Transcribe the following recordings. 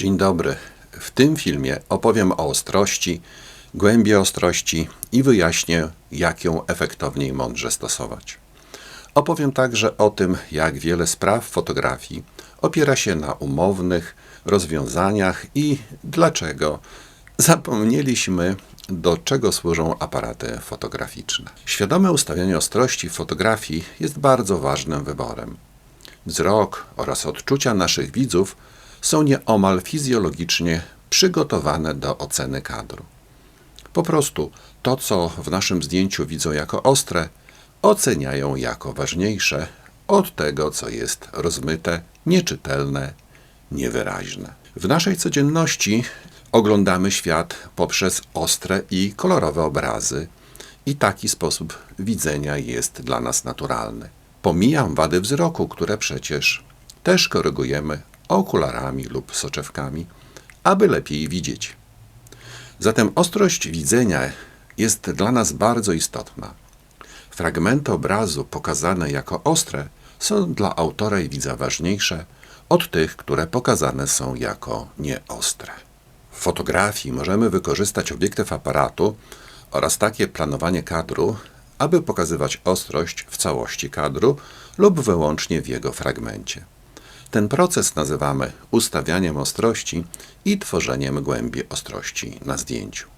Dzień dobry. W tym filmie opowiem o ostrości, głębi ostrości i wyjaśnię, jak ją efektownie i mądrze stosować. Opowiem także o tym, jak wiele spraw fotografii opiera się na umownych rozwiązaniach i dlaczego zapomnieliśmy, do czego służą aparaty fotograficzne. Świadome ustawianie ostrości w fotografii jest bardzo ważnym wyborem. Wzrok oraz odczucia naszych widzów są nieomal fizjologicznie przygotowane do oceny kadru. Po prostu to, co w naszym zdjęciu widzą jako ostre, oceniają jako ważniejsze od tego, co jest rozmyte, nieczytelne, niewyraźne. W naszej codzienności oglądamy świat poprzez ostre i kolorowe obrazy, i taki sposób widzenia jest dla nas naturalny. Pomijam wady wzroku, które przecież też korygujemy okularami lub soczewkami, aby lepiej widzieć. Zatem ostrość widzenia jest dla nas bardzo istotna. Fragmenty obrazu pokazane jako ostre są dla autora i widza ważniejsze od tych, które pokazane są jako nieostre. W fotografii możemy wykorzystać obiektyw aparatu oraz takie planowanie kadru, aby pokazywać ostrość w całości kadru lub wyłącznie w jego fragmencie. Ten proces nazywamy ustawianiem ostrości i tworzeniem głębi ostrości na zdjęciu.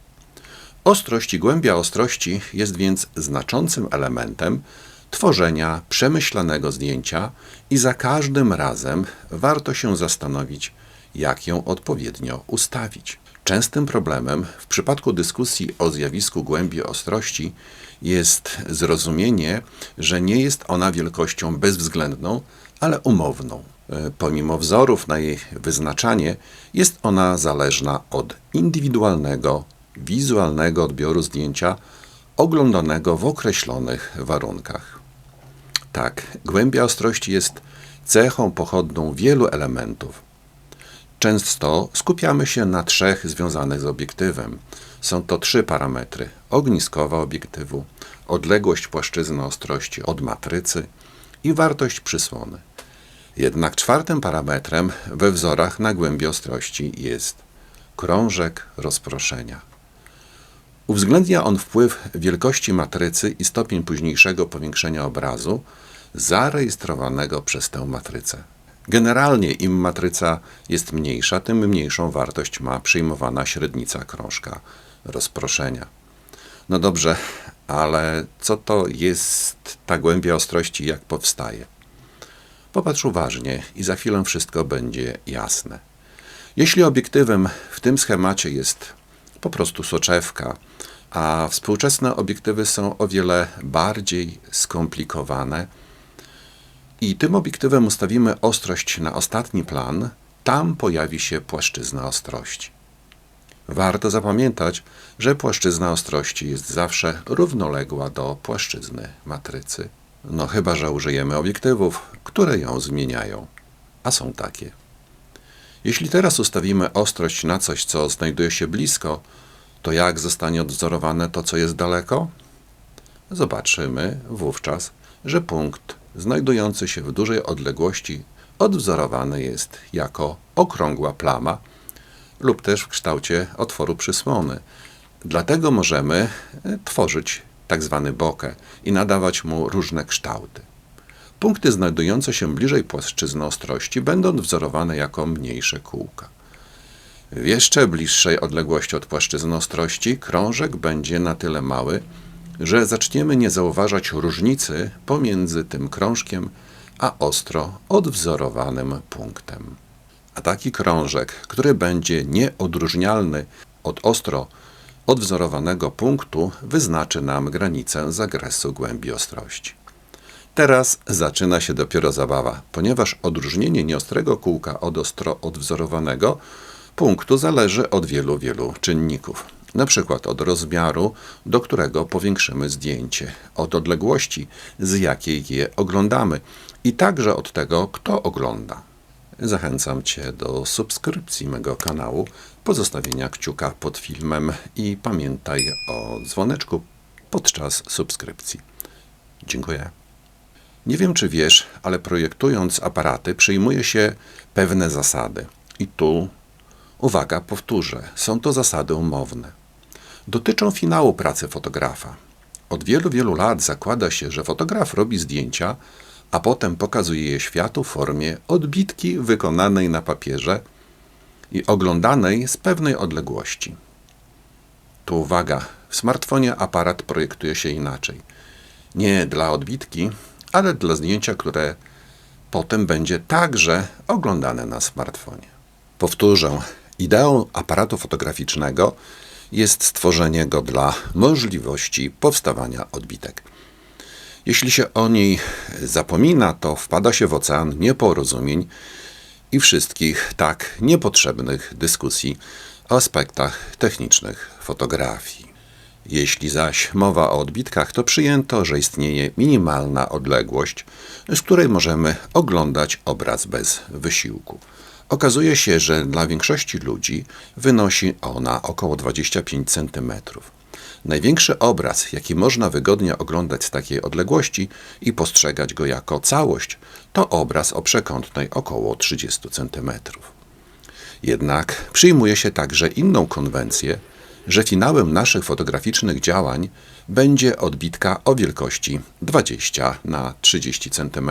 Ostrość i głębia ostrości jest więc znaczącym elementem tworzenia przemyślanego zdjęcia i za każdym razem warto się zastanowić, jak ją odpowiednio ustawić. Częstym problemem w przypadku dyskusji o zjawisku głębi ostrości jest zrozumienie, że nie jest ona wielkością bezwzględną, ale umowną. E, Pomimo wzorów na jej wyznaczanie, jest ona zależna od indywidualnego, wizualnego odbioru zdjęcia oglądanego w określonych warunkach. Tak, głębia ostrości jest cechą pochodną wielu elementów. Często skupiamy się na trzech związanych z obiektywem. Są to trzy parametry: ogniskowa obiektywu, odległość płaszczyzny ostrości od matrycy i wartość przysłony. Jednak czwartym parametrem we wzorach na głębi ostrości jest krążek rozproszenia. Uwzględnia on wpływ wielkości matrycy i stopień późniejszego powiększenia obrazu zarejestrowanego przez tę matrycę. Generalnie im matryca jest mniejsza, tym mniejszą wartość ma przyjmowana średnica krążka rozproszenia. No dobrze, ale co to jest ta głębia ostrości, jak powstaje? Popatrz uważnie i za chwilę wszystko będzie jasne. Jeśli obiektywem w tym schemacie jest po prostu soczewka, a współczesne obiektywy są o wiele bardziej skomplikowane, i tym obiektywem ustawimy ostrość na ostatni plan, tam pojawi się płaszczyzna ostrości. Warto zapamiętać, że płaszczyzna ostrości jest zawsze równoległa do płaszczyzny matrycy. No chyba, że użyjemy obiektywów, które ją zmieniają. A są takie. Jeśli teraz ustawimy ostrość na coś, co znajduje się blisko, to jak zostanie odwzorowane to, co jest daleko? Zobaczymy wówczas, że punkt znajdujący się w dużej odległości odwzorowany jest jako okrągła plama lub też w kształcie otworu przysłony. Dlatego możemy e, tworzyć tak zwany bokeh i nadawać mu różne kształty. Punkty znajdujące się bliżej płaszczyzny ostrości będą wzorowane jako mniejsze kółka. W jeszcze bliższej odległości od płaszczyzny ostrości krążek będzie na tyle mały, że zaczniemy nie zauważać różnicy pomiędzy tym krążkiem a ostro odwzorowanym punktem. A taki krążek, który będzie nieodróżnialny od ostro odwzorowanego punktu, wyznaczy nam granicę zakresu głębi ostrości. Teraz zaczyna się dopiero zabawa, ponieważ odróżnienie nieostrego kółka od ostro odwzorowanego punktu zależy od wielu, wielu czynników na przykład od rozmiaru, do którego powiększymy zdjęcie, od odległości, z jakiej je oglądamy i także od tego, kto ogląda. Zachęcam Cię do subskrypcji mego kanału, pozostawienia kciuka pod filmem i pamiętaj o dzwoneczku podczas subskrypcji. Dziękuję. Nie wiem, czy wiesz, ale projektując aparaty, przyjmuje się pewne zasady. I tu Uwaga, powtórzę, są to zasady umowne. Dotyczą finału pracy fotografa. Od wielu, wielu lat zakłada się, że fotograf robi zdjęcia, a potem pokazuje je światu w formie odbitki wykonanej na papierze i oglądanej z pewnej odległości. Tu uwaga, w smartfonie aparat projektuje się inaczej. Nie dla odbitki, ale dla zdjęcia, które potem będzie także oglądane na smartfonie. Powtórzę, ideą aparatu fotograficznego jest stworzenie go dla możliwości powstawania odbitek. Jeśli się o niej zapomina, to wpada się w ocean nieporozumień i wszystkich tak niepotrzebnych dyskusji o aspektach technicznych fotografii. Jeśli zaś mowa o odbitkach, to przyjęto, że istnieje minimalna odległość, z której możemy oglądać obraz bez wysiłku. Okazuje się, że dla większości ludzi wynosi ona około 25 cm. Największy obraz, jaki można wygodnie oglądać z takiej odległości i postrzegać go jako całość, to obraz o przekątnej około 30 cm. Jednak przyjmuje się także inną konwencję, że finałem naszych fotograficznych działań będzie odbitka o wielkości 20 na 30 cm.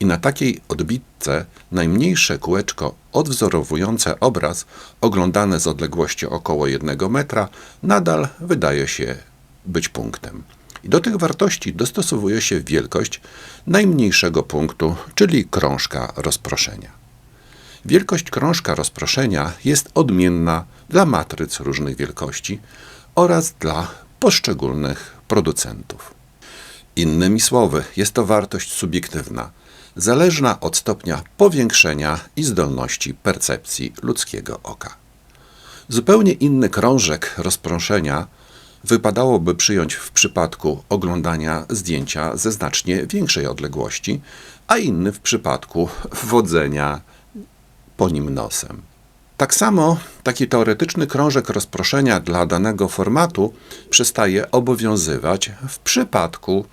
I na takiej odbitce najmniejsze kółeczko odwzorowujące obraz, oglądane z odległości około 1 metra, nadal wydaje się być punktem. I do tych wartości dostosowuje się wielkość najmniejszego punktu, czyli krążka rozproszenia. Wielkość krążka rozproszenia jest odmienna dla matryc różnych wielkości oraz dla poszczególnych producentów. Innymi słowy, jest to wartość subiektywna, zależna od stopnia powiększenia i zdolności percepcji ludzkiego oka. Zupełnie inny krążek rozproszenia wypadałoby przyjąć w przypadku oglądania zdjęcia ze znacznie większej odległości, a inny w przypadku wodzenia po nim nosem. Tak samo taki teoretyczny krążek rozproszenia dla danego formatu przestaje obowiązywać w przypadku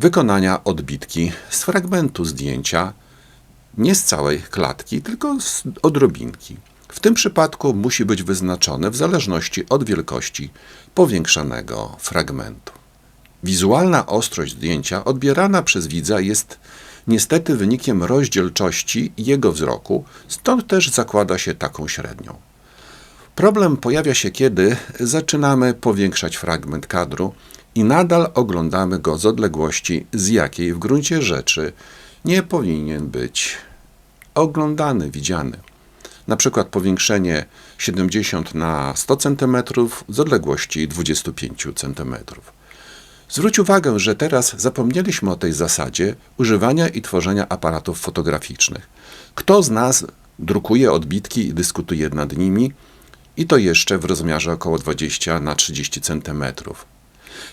wykonania odbitki z fragmentu zdjęcia, nie z całej klatki, tylko z odrobinki. W tym przypadku musi być wyznaczone w zależności od wielkości powiększanego fragmentu. Wizualna ostrość zdjęcia odbierana przez widza jest niestety wynikiem rozdzielczości jego wzroku, stąd też zakłada się taką średnią. Problem pojawia się, kiedy zaczynamy powiększać fragment kadru i nadal oglądamy go z odległości, z jakiej w gruncie rzeczy nie powinien być oglądany, widziany. Na przykład powiększenie 70 na 100 cm z odległości 25 cm. Zwróć uwagę, że teraz zapomnieliśmy o tej zasadzie używania i tworzenia aparatów fotograficznych. Kto z nas drukuje odbitki i dyskutuje nad nimi, i to jeszcze w rozmiarze około 20 na 30 cm.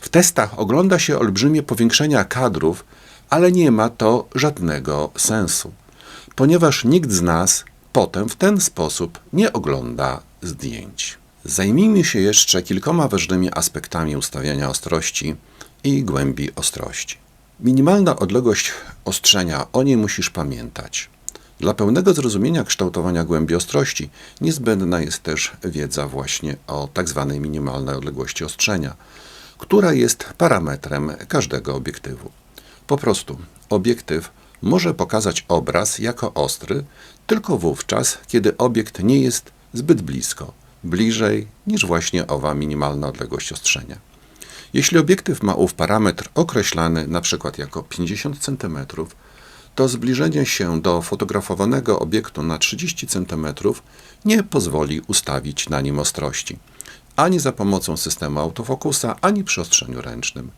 W testach ogląda się olbrzymie powiększenia kadrów, ale nie ma to żadnego sensu, ponieważ nikt z nas potem w ten sposób nie ogląda zdjęć. Zajmijmy się jeszcze kilkoma ważnymi aspektami ustawiania ostrości i głębi ostrości. Minimalna odległość ostrzenia, o niej musisz pamiętać. Dla pełnego zrozumienia kształtowania głębi ostrości niezbędna jest też wiedza właśnie o tzw. Tak minimalnej odległości ostrzenia, która jest parametrem każdego obiektywu. Po prostu obiektyw może pokazać obraz jako ostry tylko wówczas, kiedy obiekt nie jest zbyt blisko, bliżej niż właśnie owa minimalna odległość ostrzenia. Jeśli obiektyw ma ów parametr określany np. jako 50 cm, to zbliżenie się do fotografowanego obiektu na 30 cm nie pozwoli ustawić na nim ostrości, ani za pomocą systemu autofokusa, ani przy ostrzeniu ręcznym.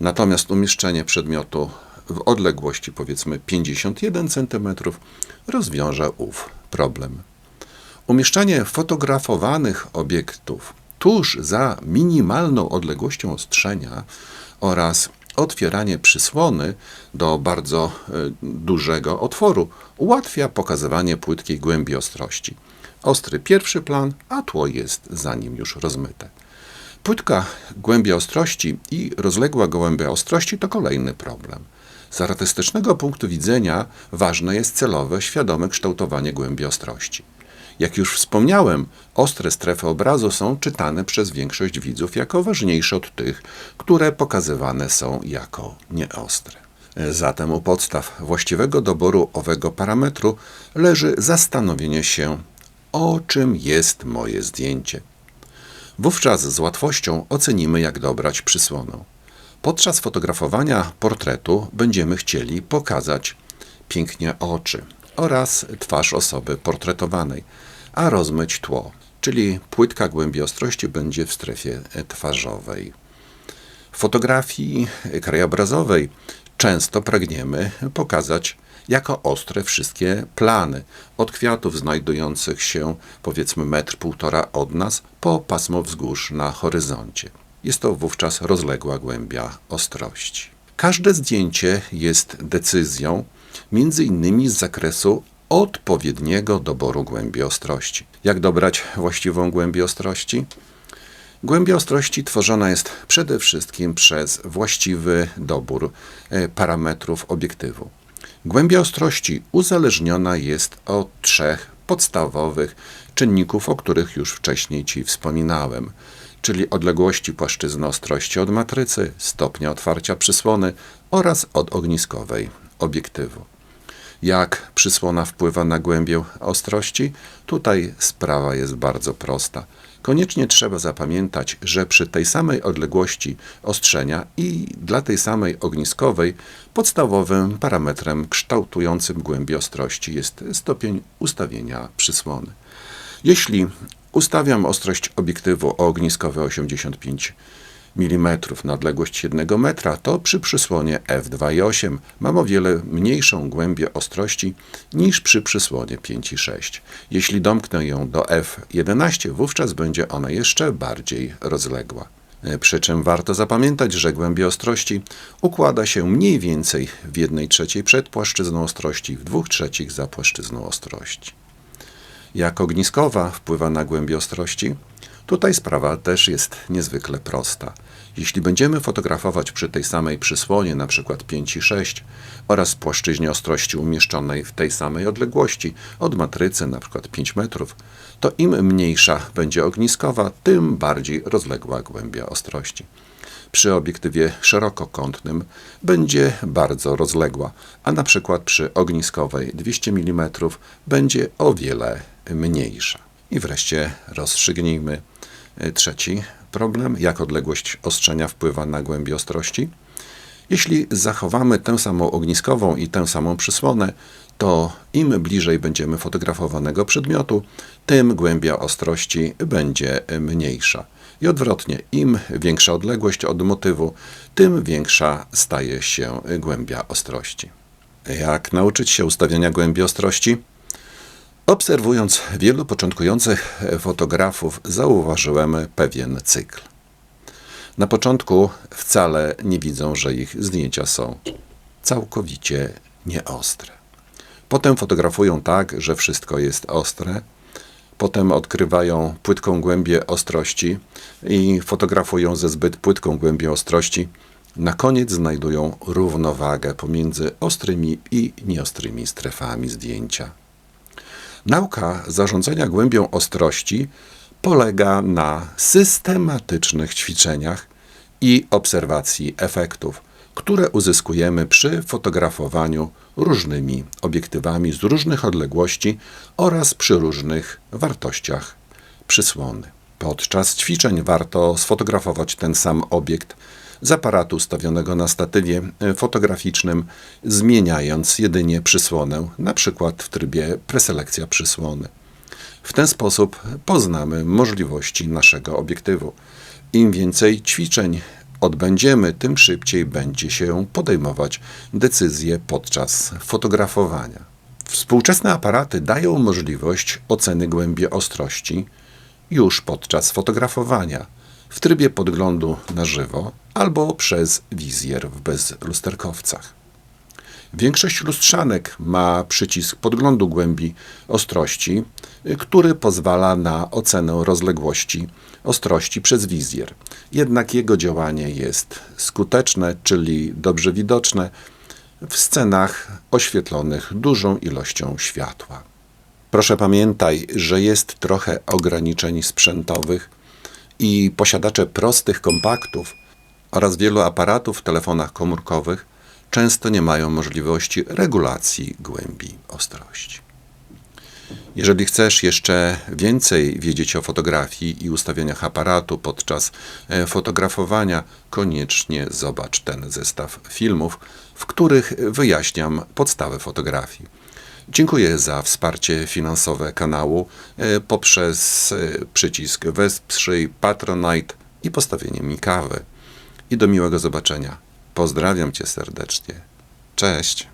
Natomiast umieszczenie przedmiotu w odległości powiedzmy 51 cm rozwiąże ów problem. Umieszczanie fotografowanych obiektów tuż za minimalną odległością ostrzenia oraz otwieranie przysłony do bardzo e, dużego otworu ułatwia pokazywanie płytkiej głębi ostrości. Ostry pierwszy plan, a tło jest za nim już rozmyte. Płytka głębia ostrości i rozległa głębia ostrości to kolejny problem. Z artystycznego punktu widzenia ważne jest celowe, świadome kształtowanie głębi ostrości. Jak już wspomniałem, ostre strefy obrazu są czytane przez większość widzów jako ważniejsze od tych, które pokazywane są jako nieostre. Zatem u podstaw właściwego doboru owego parametru leży zastanowienie się, o czym jest moje zdjęcie. Wówczas z łatwością ocenimy, jak dobrać przysłonę. Podczas fotografowania portretu będziemy chcieli pokazać pięknie oczy oraz twarz osoby portretowanej, a rozmyć tło, czyli płytka głębi ostrości będzie w strefie twarzowej. W fotografii krajobrazowej często pragniemy pokazać jako ostre wszystkie plany, od kwiatów znajdujących się powiedzmy metr, półtora od nas, po pasmo wzgórz na horyzoncie. Jest to wówczas rozległa głębia ostrości. Każde zdjęcie jest decyzją, między innymi z zakresu odpowiedniego doboru głębi ostrości. Jak dobrać właściwą głębię ostrości? Głębia ostrości tworzona jest przede wszystkim przez właściwy dobór e, parametrów obiektywu. Głębia ostrości uzależniona jest od trzech podstawowych czynników, o których już wcześniej Ci wspominałem, czyli odległości płaszczyzny ostrości od matrycy, stopnia otwarcia przysłony oraz od ogniskowej obiektywu. Jak przysłona wpływa na głębię ostrości? Tutaj sprawa jest bardzo prosta. Koniecznie trzeba zapamiętać, że przy tej samej odległości ostrzenia i dla tej samej ogniskowej podstawowym parametrem kształtującym głębię ostrości jest stopień ustawienia przysłony. Jeśli ustawiam ostrość obiektywu o ogniskowe 85 mm na odległość 1 metra, to przy przysłonie f2,8 mam o wiele mniejszą głębię ostrości niż przy przysłonie 5,6. Jeśli domknę ją do f11, wówczas będzie ona jeszcze bardziej rozległa. Przy czym warto zapamiętać, że głębia ostrości układa się mniej więcej w 1 trzeciej przed płaszczyzną ostrości, w 2 trzecich za płaszczyzną ostrości. Jak ogniskowa wpływa na głębię ostrości? Tutaj sprawa też jest niezwykle prosta. Jeśli będziemy fotografować przy tej samej przysłonie, np. 5 i 6, oraz płaszczyźnie ostrości umieszczonej w tej samej odległości od matrycy, np. 5 metrów, to im mniejsza będzie ogniskowa, tym bardziej rozległa głębia ostrości. Przy obiektywie szerokokątnym będzie bardzo rozległa, a przykład przy ogniskowej 200 mm będzie o wiele mniejsza. I wreszcie rozstrzygnijmy trzeci problem, jak odległość ostrzenia wpływa na głębię ostrości. Jeśli zachowamy tę samą ogniskową i tę samą przysłonę, to im bliżej będziemy fotografowanego przedmiotu, tym głębia ostrości będzie mniejsza. I odwrotnie, im większa odległość od motywu, tym większa staje się głębia ostrości. Jak nauczyć się ustawiania głębi ostrości? Obserwując wielu początkujących fotografów, zauważyłem pewien cykl. Na początku wcale nie widzą, że ich zdjęcia są całkowicie nieostre. Potem fotografują tak, że wszystko jest ostre. Potem odkrywają płytką głębię ostrości i fotografują ze zbyt płytką głębią ostrości. Na koniec znajdują równowagę pomiędzy ostrymi i nieostrymi strefami zdjęcia. Nauka zarządzania głębią ostrości polega na systematycznych ćwiczeniach i obserwacji efektów, które uzyskujemy przy fotografowaniu różnymi obiektywami z różnych odległości oraz przy różnych wartościach przysłony. Podczas ćwiczeń warto sfotografować ten sam obiekt z aparatu stawionego na statywie e, fotograficznym, zmieniając jedynie przysłonę, na przykład w trybie preselekcja przysłony. W ten sposób poznamy możliwości naszego obiektywu. Im więcej ćwiczeń odbędziemy, tym szybciej będzie się podejmować decyzje podczas fotografowania. Współczesne aparaty dają możliwość oceny głębi ostrości już podczas fotografowania w trybie podglądu na żywo albo przez wizjer w bezlusterkowcach. Większość lustrzanek ma przycisk podglądu głębi ostrości, który pozwala na ocenę rozległości ostrości przez wizjer. Jednak jego działanie jest skuteczne, czyli dobrze widoczne w scenach oświetlonych dużą ilością światła. Proszę pamiętaj, że jest trochę ograniczeń sprzętowych i posiadacze prostych kompaktów oraz wielu aparatów w telefonach komórkowych często nie mają możliwości regulacji głębi ostrości. Jeżeli chcesz jeszcze więcej wiedzieć o fotografii i ustawieniach aparatu podczas e, fotografowania, koniecznie zobacz ten zestaw filmów, w których wyjaśniam podstawy fotografii. Dziękuję za wsparcie finansowe kanału e, poprzez e, przycisk Wesprzyj Patronite i postawienie mi kawy. I do miłego zobaczenia. Pozdrawiam Cię serdecznie. Cześć.